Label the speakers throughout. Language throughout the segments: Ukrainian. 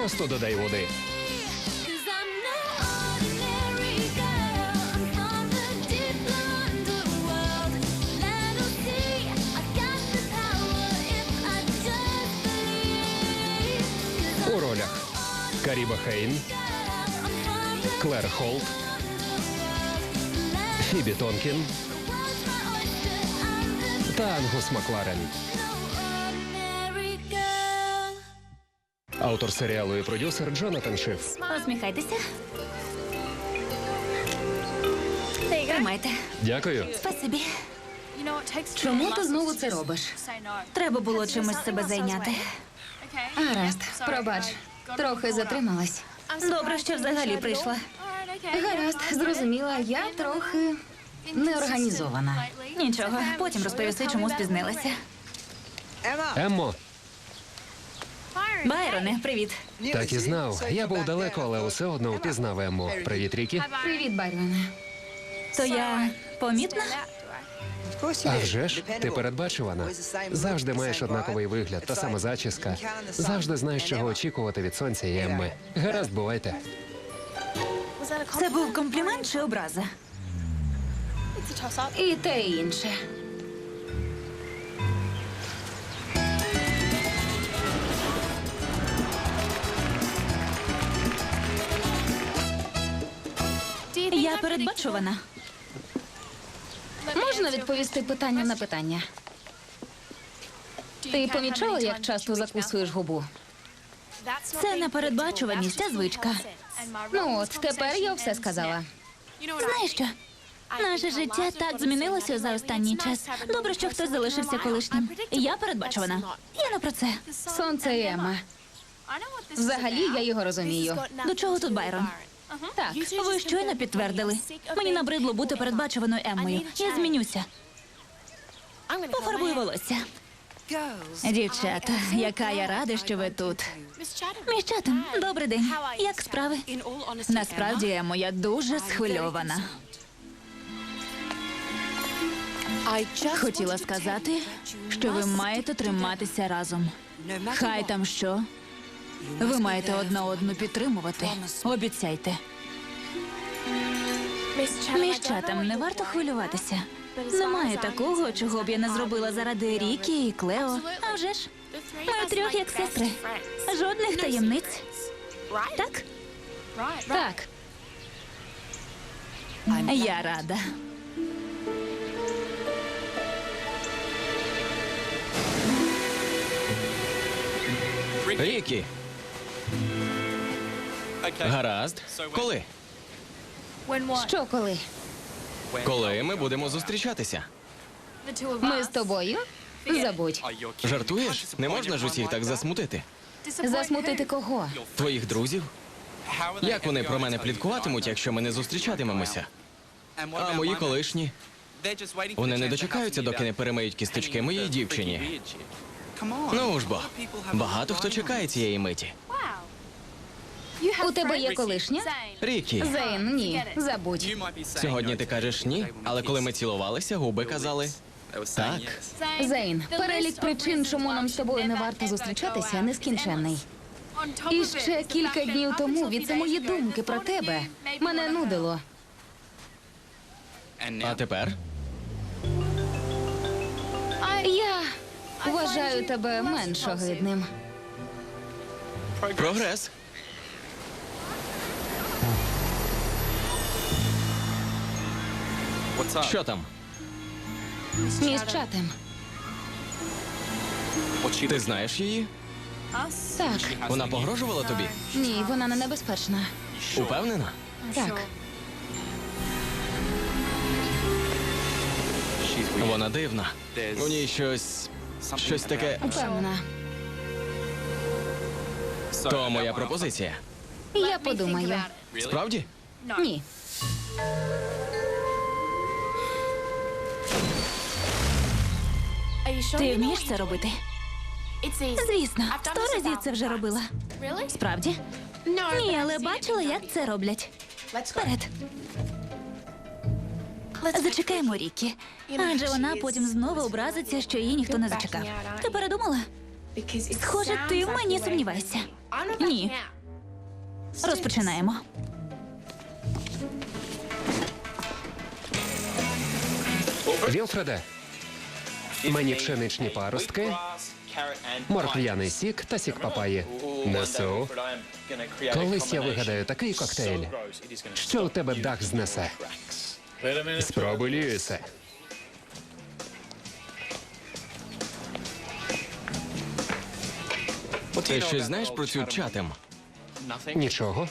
Speaker 1: H2O. Просто додай води. У ролях Каріба Хейн, Клер Холт, Фібі Тонкін та Ангус Макларен. Автор серіалу і продюсер Джонатан Шиф.
Speaker 2: Усміхайтеся. Тримайте.
Speaker 1: Дякую.
Speaker 2: Спасибі.
Speaker 3: Чому ти знову це робиш?
Speaker 2: Треба було чимось себе зайняти.
Speaker 3: Гаразд, пробач. Трохи затрималась.
Speaker 2: Добре, що взагалі прийшла.
Speaker 3: Гаразд, зрозуміла, я трохи неорганізована.
Speaker 2: Нічого, потім розповісти, чому спізнилася.
Speaker 1: Еммо,
Speaker 2: Байроне, привіт.
Speaker 1: так і знав. Я був далеко, але усе одно впізнав Емму. Привіт, Рікі.
Speaker 3: Привіт, Байроне.
Speaker 2: То я помітна?
Speaker 1: А вже ж, ти передбачувана. Завжди маєш однаковий вигляд, та сама зачіска. Завжди знаєш, чого очікувати від сонця і Емми. Гаразд, бувайте.
Speaker 2: Це був комплімент чи образа?
Speaker 3: І те і інше.
Speaker 2: Я передбачувана.
Speaker 3: Можна відповісти питання на питання? Ти помічала, як часто закусуєш губу?
Speaker 2: Це не передбачуваність, а звичка.
Speaker 3: Ну от, тепер я все сказала.
Speaker 2: Знаєш що? Наше життя так змінилося за останній час. Добре, що хтось залишився колишнім. Я передбачувана. Я не про це.
Speaker 3: Сонце і Ема. Взагалі я його розумію.
Speaker 2: До чого тут Байрон?
Speaker 3: Так,
Speaker 2: Ви щойно підтвердили. Мені набридло бути передбачуваною Еммою. Я змінюся. Пофарбую волосся. Дівчата, яка я рада, що ви тут. Між чатом, добрий день. Як справи? Насправді, Емо, я дуже схвильована. Хотіла сказати, що ви маєте триматися разом. Хай там що. Ви маєте одна одну підтримувати. Обіцяйте. Між чатом не варто хвилюватися. Немає такого, чого б я не зробила заради Рікі і Клео. А вже ж, ми трьох як сестри. Жодних таємниць. Так?
Speaker 3: так.
Speaker 2: Я рада.
Speaker 4: Рікі. Гаразд. Коли?
Speaker 3: Що коли?
Speaker 4: Коли ми будемо зустрічатися?
Speaker 3: Ми з тобою? Забудь.
Speaker 4: Жартуєш? Не можна ж усіх так засмутити.
Speaker 3: Засмутити кого?
Speaker 4: Твоїх друзів? Як вони про мене пліткуватимуть, якщо ми не зустрічатимемося? А мої колишні? Вони не дочекаються, доки не перемиють кісточки моїй дівчині. Ну ж бо, багато хто чекає цієї миті.
Speaker 3: У тебе є колишня?
Speaker 4: Рікі,
Speaker 3: Зейн, ні, забудь.
Speaker 4: сьогодні ти кажеш ні, але коли ми цілувалися, губи казали так.
Speaker 3: Зейн, перелік причин, чому нам з тобою не варто зустрічатися, нескінченний. І ще кілька днів тому від самої думки про тебе мене нудило.
Speaker 4: А тепер?
Speaker 3: Я вважаю тебе менш огидним.
Speaker 4: Прогрес. Що там?
Speaker 3: Між чатом.
Speaker 4: Ти знаєш її?
Speaker 3: Так,
Speaker 4: Вона погрожувала тобі?
Speaker 3: ні, вона не небезпечна.
Speaker 4: Упевнена?
Speaker 3: Так,
Speaker 4: Вона дивна. У ній щось. щось таке.
Speaker 3: упевнена.
Speaker 4: То моя пропозиція.
Speaker 3: Я подумаю.
Speaker 4: Справді?
Speaker 3: Ні.
Speaker 2: Ти вмієш це робити? Звісно, сто разів це вже робила. Справді? Ні, але бачила, як це роблять. Вперед. Зачекаємо Рікі. Адже вона потім знову образиться, що її ніхто не зачекав. Ти передумала? Схоже, ти в мені сумніваєшся. Ні. Розпочинаємо.
Speaker 1: Вілфреде, мені пшеничні паростки, морквяний сік та сік папаї. Несу. Колись я вигадаю такий коктейль, що у тебе дах знесе. Спробуй, Льюісе.
Speaker 4: Ти щось знаєш про цю чатем?
Speaker 1: Нічого.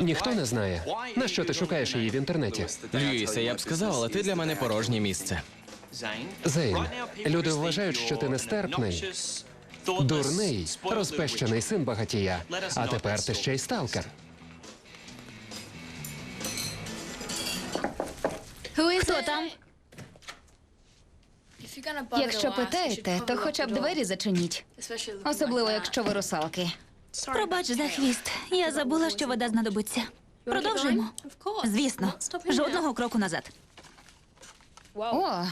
Speaker 1: Ніхто не знає. На що ти шукаєш її в інтернеті?
Speaker 4: Льюісе, я б сказав, але ти для мене порожнє місце.
Speaker 1: Зейн, люди вважають, що ти нестерпний, дурний, розпещений син багатія. А тепер ти ще й сталкер.
Speaker 2: Хто там?
Speaker 3: Якщо питаєте, то хоча б двері зачиніть. Особливо, якщо ви русалки.
Speaker 2: Пробач за хвіст. Я забула, що вода знадобиться. Продовжуємо. Звісно, жодного кроку назад.
Speaker 3: О,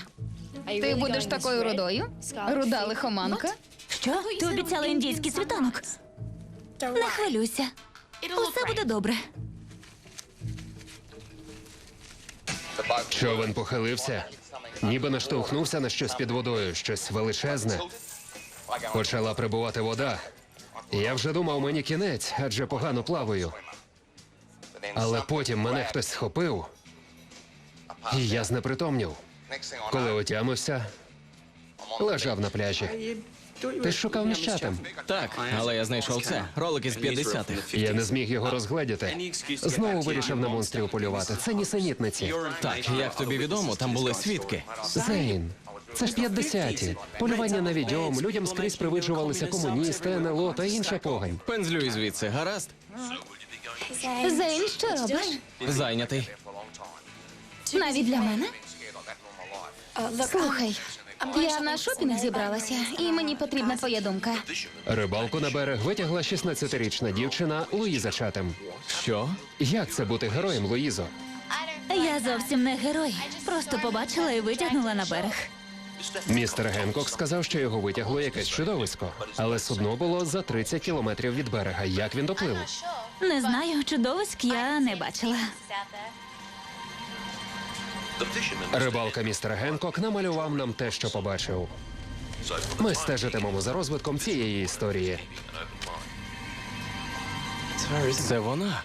Speaker 3: ти будеш такою рудою? Руда лихоманка?
Speaker 2: Що? Ти обіцяла індійський світанок? Не хвилюйся. Усе буде добре.
Speaker 1: Човен похилився, ніби наштовхнувся на щось під водою, щось величезне. Почала прибувати вода. Я вже думав, мені кінець, адже погано плаваю. Але потім мене хтось схопив, і я знепритомнів. Коли отямився, лежав на пляжі. Ти ж шукав міщатим.
Speaker 4: Так, але я знайшов це. Ролик із 50-х.
Speaker 1: Я не зміг його розгледіти. Знову вирішив на монстрів полювати. Це нісенітниці.
Speaker 4: Так, як тобі відомо, там були свідки.
Speaker 1: Зейн, це ж 50-ті. Полювання на відьом, людям скрізь привиджувалися комуністи, НЛО та інша погань.
Speaker 4: Пензлюй звідси, гаразд?
Speaker 3: Зейн, що робиш?
Speaker 4: Зайнятий.
Speaker 3: Навіть для мене? Слухай, я на шопінг зібралася, і мені потрібна твоя думка.
Speaker 1: Рибалку на берег витягла 16-річна дівчина Луїза Чатем.
Speaker 4: Що?
Speaker 1: Як це бути героєм, Луїзо?
Speaker 2: Я зовсім не герой. Просто побачила і витягнула на берег.
Speaker 1: Містер Генкок сказав, що його витягло якесь чудовисько, але судно було за 30 кілометрів від берега. Як він доплив?
Speaker 2: Не знаю, чудовиськ я не бачила.
Speaker 1: Рибалка містер Генкок намалював нам те, що побачив. Ми стежитимемо за розвитком цієї історії.
Speaker 4: Це вона.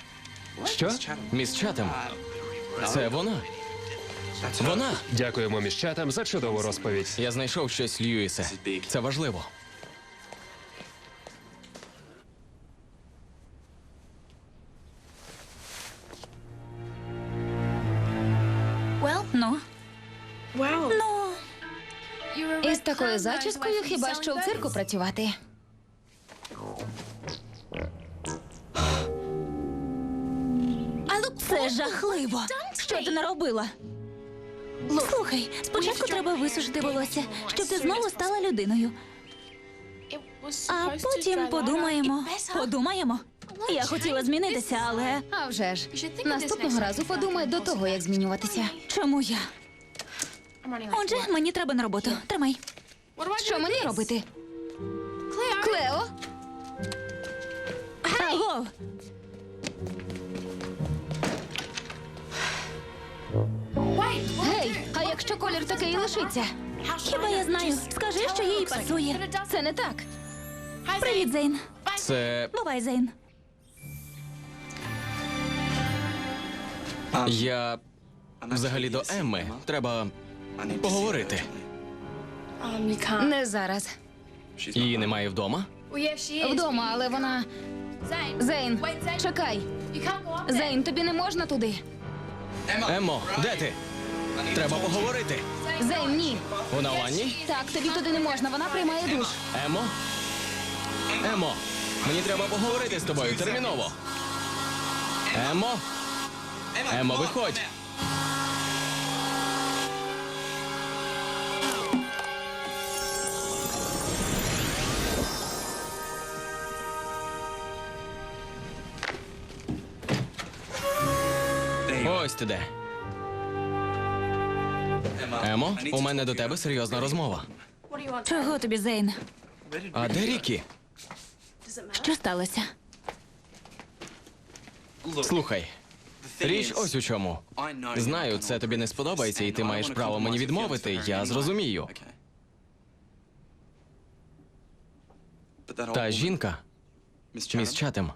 Speaker 1: Що?
Speaker 4: Міс Чатем. Це вона. Вона.
Speaker 1: Дякуємо міщатам за чудову розповідь.
Speaker 4: Я знайшов щось, Льюісе. Це важливо.
Speaker 2: Ну, ну,
Speaker 3: Із такою зачіскою хіба що в цирку працювати.
Speaker 2: це жахливо. Що ти наробила? Слухай, спочатку треба висушити волосся, щоб ти знову стала людиною. А потім подумаємо. Подумаємо. Я хотіла змінитися, але
Speaker 3: А вже ж, наступного разу подумай до того, як змінюватися.
Speaker 2: чому я? Отже, мені треба на роботу. Тримай.
Speaker 3: Що мені робити? Клео?
Speaker 2: Аго!
Speaker 3: Гей, а якщо колір такий і лишиться?
Speaker 2: Хіба я знаю? Скажи, що їй пасує.
Speaker 3: Це не так.
Speaker 2: Привіт, Зейн.
Speaker 4: Це
Speaker 2: Бувай, Зейн.
Speaker 4: Я взагалі до Емми. Треба поговорити.
Speaker 3: Не зараз.
Speaker 4: Її немає вдома.
Speaker 3: Вдома, але вона. Зейн, чекай. Зейн, тобі не можна туди.
Speaker 4: Еммо, де ти? Треба поговорити.
Speaker 3: Зейн, ні.
Speaker 4: Вона в ванні?
Speaker 3: Так, тобі туди не можна, вона приймає душ.
Speaker 4: Емо? Емо, мені треба поговорити з тобою терміново. Емо? Емо, виходь. Ось ти де. Емо, у мене до тебе серйозна розмова.
Speaker 2: Чого тобі, Зейн?
Speaker 4: А де Рікі?
Speaker 2: Що сталося?
Speaker 4: Слухай, річ ось у чому. Знаю, це тобі не сподобається, і ти маєш право мені відмовити. Я зрозумію. Та жінка, міс Чатем.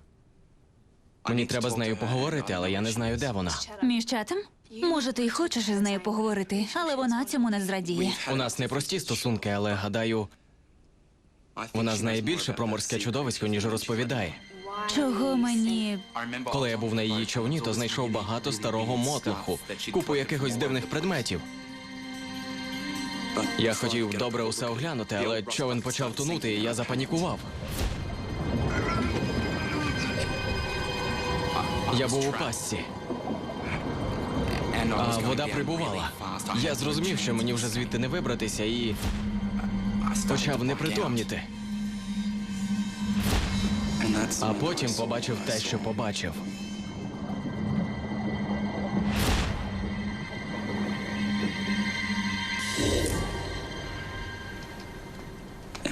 Speaker 4: Мені треба з нею поговорити, але я не знаю, де вона.
Speaker 2: Між чатом? Може, ти й хочеш із нею поговорити, але вона цьому не зрадіє.
Speaker 4: У нас непрості стосунки, але гадаю, вона знає більше про морське чудовисько, ніж розповідає.
Speaker 2: Чого мені
Speaker 4: Коли я був на її човні, то знайшов багато старого мотлуху, купу якихось дивних предметів. Я хотів добре усе оглянути, але човен почав тонути, і я запанікував. Я був у пастці, а вода прибувала. Я зрозумів, що мені вже звідти не вибратися, і почав непритомніти. А потім побачив те, що побачив.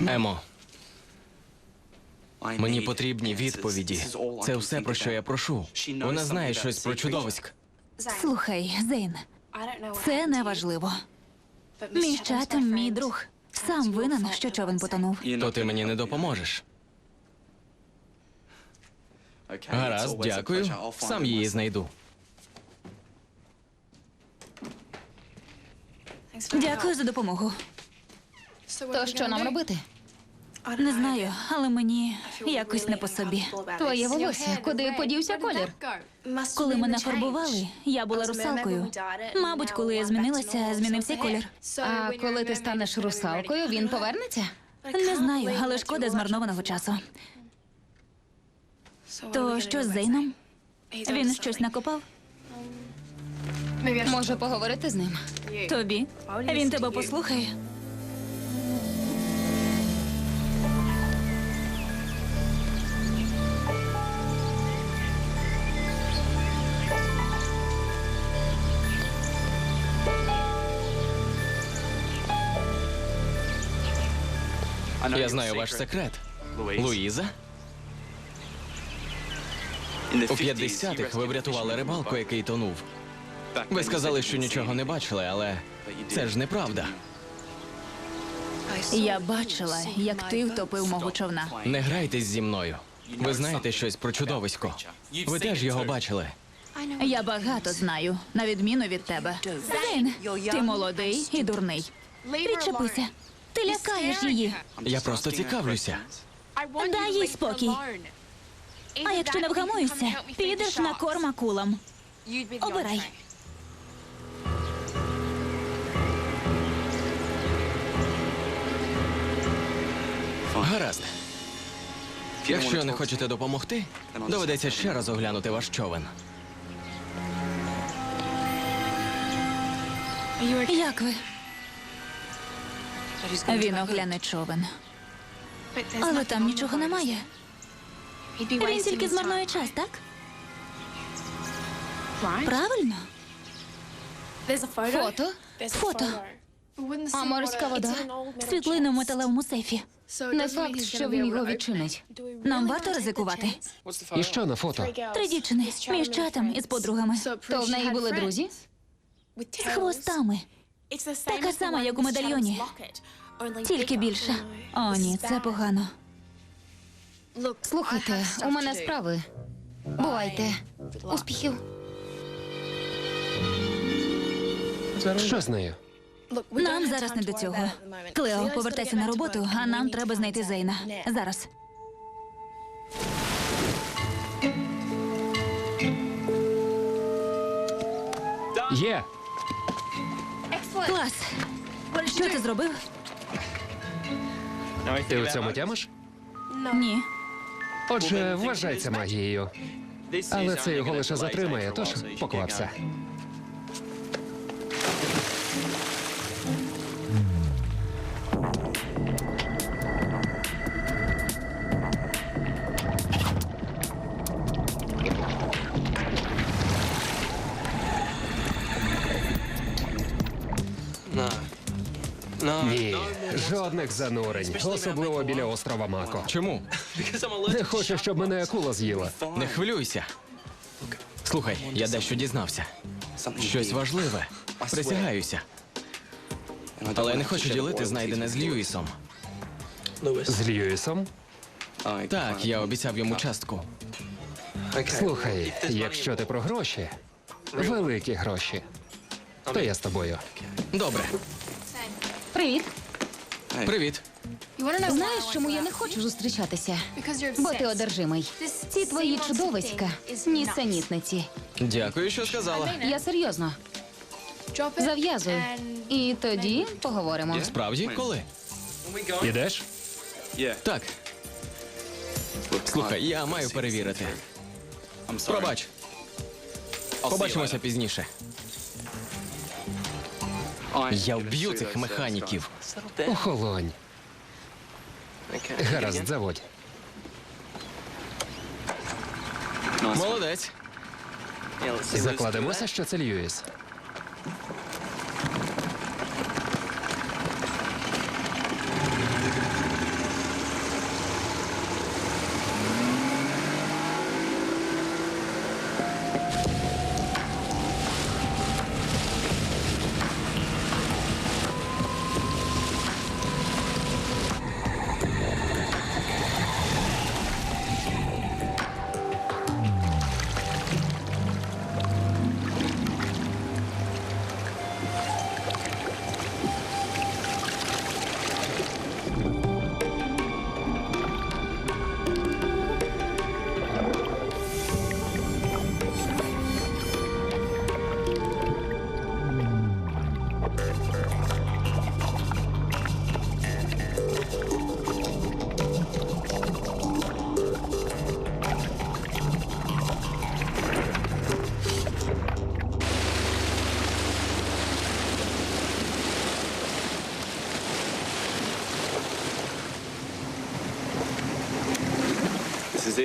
Speaker 4: Емо, мені потрібні відповіді. Це все, про що я прошу. Вона знає щось про чудовиськ.
Speaker 2: слухай, Зейн, це не важливо. Між чатом мій друг. Сам винен, що човен потонув.
Speaker 4: То ти мені не допоможеш. Гаразд, дякую. Сам її знайду.
Speaker 2: Дякую за допомогу.
Speaker 3: То що нам робити?
Speaker 2: Не знаю, але мені якось не по собі.
Speaker 3: Твоє волосся, куди подівся колір?
Speaker 2: Коли мене фарбували, я була русалкою. Мабуть, коли я змінилася, змінився колір.
Speaker 3: А коли ти станеш русалкою, він повернеться?
Speaker 2: Не знаю, але шкода змарнованого часу. То що з Зейном? Він щось накопав?
Speaker 3: Може поговорити з ним?
Speaker 2: Тобі. Він тебе послухає.
Speaker 4: Я знаю ваш секрет. Луїза? У 50-х ви врятували рибалку, який тонув. Ви сказали, що нічого не бачили, але це ж неправда.
Speaker 2: Я бачила, як ти втопив мого човна.
Speaker 4: Не грайтесь зі мною. Ви знаєте щось про чудовисько. Ви теж його бачили.
Speaker 2: Я багато знаю, на відміну від тебе. Зейн, ти молодий і дурний. Відчепися. Ти лякаєш її.
Speaker 4: Я просто цікавлюся.
Speaker 2: Дай їй спокій. А якщо не вгамуєшся, підеш на корм акулам. Обирай.
Speaker 4: Гаразд. Якщо не хочете допомогти, доведеться ще раз оглянути ваш човен.
Speaker 2: Як ви? Він огляне човен. Але там нічого немає. Він тільки змарнує час, так? Правильно?
Speaker 3: Фото?
Speaker 2: Фото.
Speaker 3: А морська вода?
Speaker 2: Світлина в металевому сейфі.
Speaker 3: Не факт, що він його відчинить.
Speaker 2: Нам варто ризикувати.
Speaker 1: І що на фото?
Speaker 2: Три дівчини між чатом із подругами.
Speaker 3: То в неї були друзі?
Speaker 2: З хвостами.
Speaker 5: Така сама, як у медальйоні.
Speaker 2: Тільки більше. О, ні, це погано.
Speaker 3: Слухайте, у мене справи. Бувайте. Успіхів.
Speaker 1: Що з нею?
Speaker 2: Нам зараз не до цього. Клео, повертайся на роботу, а нам треба знайти Зейна. Зараз.
Speaker 1: Є!
Speaker 2: Клас. Що ти зробив?
Speaker 1: Ти у цьому тямиш?
Speaker 2: Ні.
Speaker 1: Отже, вважається магією. Але це його лише затримає, тож поквапся. Ні. Жодних занурень, особливо біля острова Мако.
Speaker 4: Чому?
Speaker 1: Не хочу, щоб мене акула з'їла.
Speaker 4: Не хвилюйся. Слухай, я дещо дізнався. Щось важливе. Присягаюся. Але я не хочу ділити знайдене з Льюісом.
Speaker 1: З Льюісом?
Speaker 4: Так, я обіцяв йому частку.
Speaker 1: Слухай, якщо ти про гроші, великі гроші, то я з тобою.
Speaker 4: Добре,
Speaker 3: Привіт.
Speaker 4: привіт.
Speaker 3: Знаєш, чому я не хочу зустрічатися? Бо ти одержимий. Ці твої чудовиська нісенітниці.
Speaker 4: Дякую, що сказала.
Speaker 3: Я серйозно. Зав'язуй. І тоді поговоримо.
Speaker 4: Справді, коли?
Speaker 1: Ідеш?
Speaker 4: Так. Слухай, я маю перевірити. Пробач. Побачимося пізніше. Я вб'ю цих механіків.
Speaker 1: Охолонь. Гаразд, заводь.
Speaker 4: Молодець.
Speaker 1: Закладемося, що це Льюіс.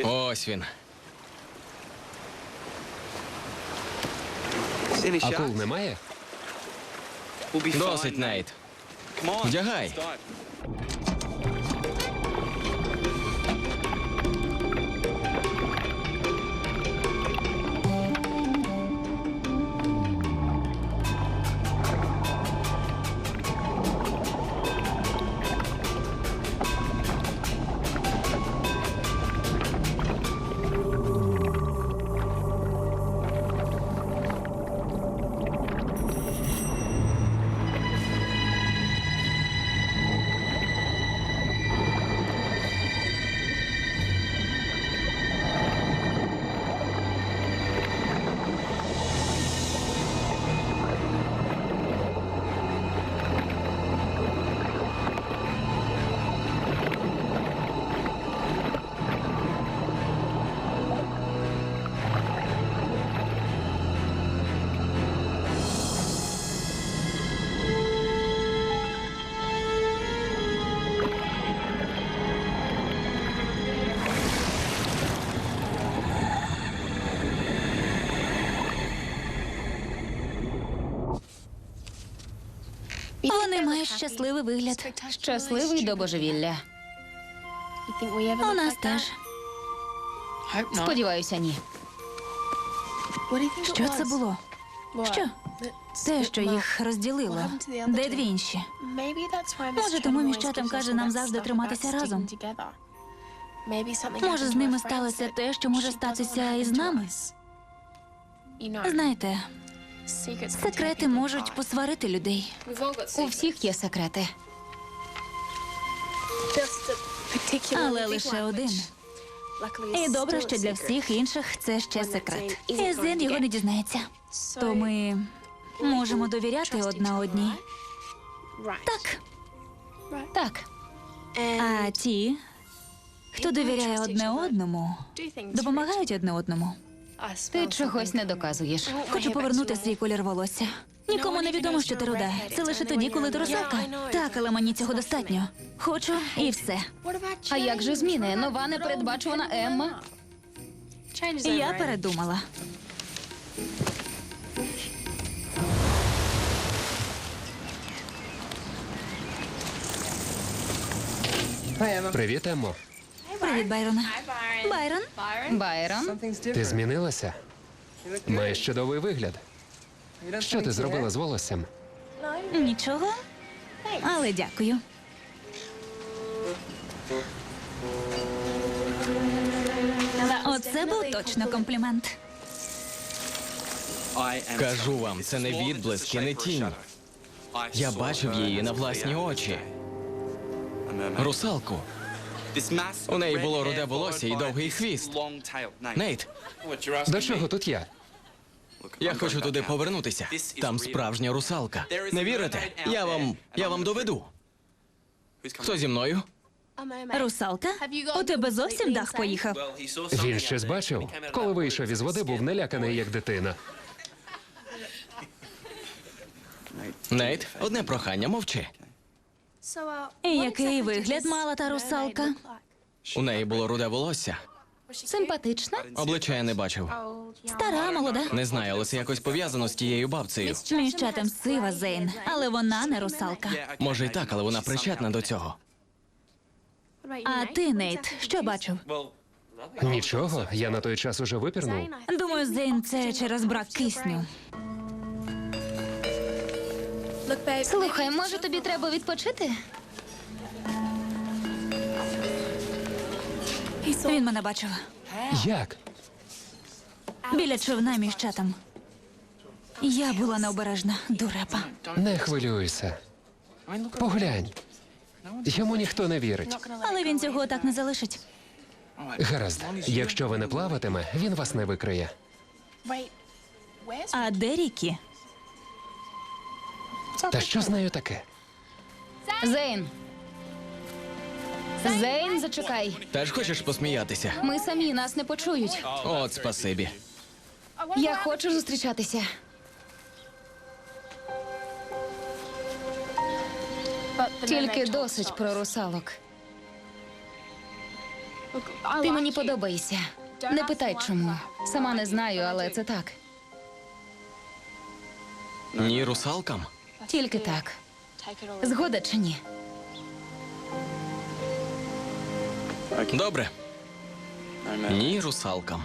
Speaker 4: Ось він.
Speaker 1: Акул немає?
Speaker 4: Досить, Нейт. Вдягай.
Speaker 2: Вони мають щасливий вигляд.
Speaker 3: Щасливий до божевілля.
Speaker 2: У нас теж.
Speaker 3: Сподіваюся, ні.
Speaker 2: Що це було? Що? Те, що їх розділило. Де дві інші?
Speaker 5: Може, тому міщатам каже нам завжди триматися разом.
Speaker 2: Може, з ними сталося те, що може статися і з нами? Знаєте, секрети можуть посварити людей.
Speaker 3: У всіх є секрети.
Speaker 2: Але лише один. І добре, що для всіх інших це ще секрет. І Зен його не дізнається. То ми можемо довіряти одна одній. Так.
Speaker 3: Так,
Speaker 2: А ті, хто довіряє одне одному, допомагають одне одному.
Speaker 3: Ти чогось не доказуєш.
Speaker 2: Хочу повернути свій колір волосся. Нікому не відомо, що ти руда. Це лише тоді, коли ти русалка. Так, але мені цього достатньо. Хочу і все.
Speaker 3: А як же зміни? Нова непередбачувана Емма.
Speaker 2: Я передумала.
Speaker 1: Привіт, Еммо.
Speaker 2: Привіт, Байрон. Байрон?
Speaker 3: Байрон,
Speaker 1: Ти змінилася? Маєш чудовий вигляд. Що ти зробила з волоссям?
Speaker 2: Нічого. Але дякую. Оце був точно комплімент.
Speaker 4: Кажу вам, це не відблиск і не тінь. Я бачив її на власні очі. Русалку.
Speaker 6: У неї було руде волосся і довгий хвіст.
Speaker 4: Нейт,
Speaker 1: До чого тут я?
Speaker 4: я хочу туди повернутися. Там справжня русалка. Не вірите? Я вам. я вам доведу. Хто зі мною?
Speaker 2: Русалка? У тебе зовсім дах поїхав.
Speaker 1: Він щось бачив? Коли вийшов із води, був наляканий як дитина.
Speaker 4: Нейт, одне прохання, мовчи.
Speaker 2: І який вигляд мала та русалка?
Speaker 4: У неї було руде волосся.
Speaker 3: симпатична.
Speaker 4: Обличчя я не бачив.
Speaker 2: Стара, молода.
Speaker 4: Не знаю, але це якось пов'язано з тією бабцею.
Speaker 2: Між чатом сива Зейн, але вона не русалка.
Speaker 4: Може, й так, але вона причетна до цього.
Speaker 2: А ти, Нейт, що бачив?
Speaker 1: Нічого, я на той час уже випірнув.
Speaker 2: Думаю, Зейн це через брак кисню.
Speaker 3: Слухай, може тобі треба відпочити?
Speaker 2: Він мене бачив.
Speaker 1: Як?
Speaker 2: Біля човна між чатом. Я була необережна, дурепа.
Speaker 1: Не хвилюйся. Поглянь. Йому ніхто не вірить.
Speaker 2: Але він цього так не залишить.
Speaker 1: Гаразд, якщо ви не плаватиме, він вас не викриє.
Speaker 2: А де Рікі?
Speaker 1: Та що з нею таке?
Speaker 3: Зейн. Зейн, зачекай.
Speaker 4: Теж хочеш посміятися?
Speaker 3: Ми самі нас не почують.
Speaker 4: От спасибі.
Speaker 3: Я хочу зустрічатися. Тільки досить про русалок. Ти мені подобаєшся. Не питай чому. Сама не знаю, але це так.
Speaker 4: Ні русалкам?
Speaker 3: Тільки так. Згода чи ні?
Speaker 4: Добре. Ні русалкам.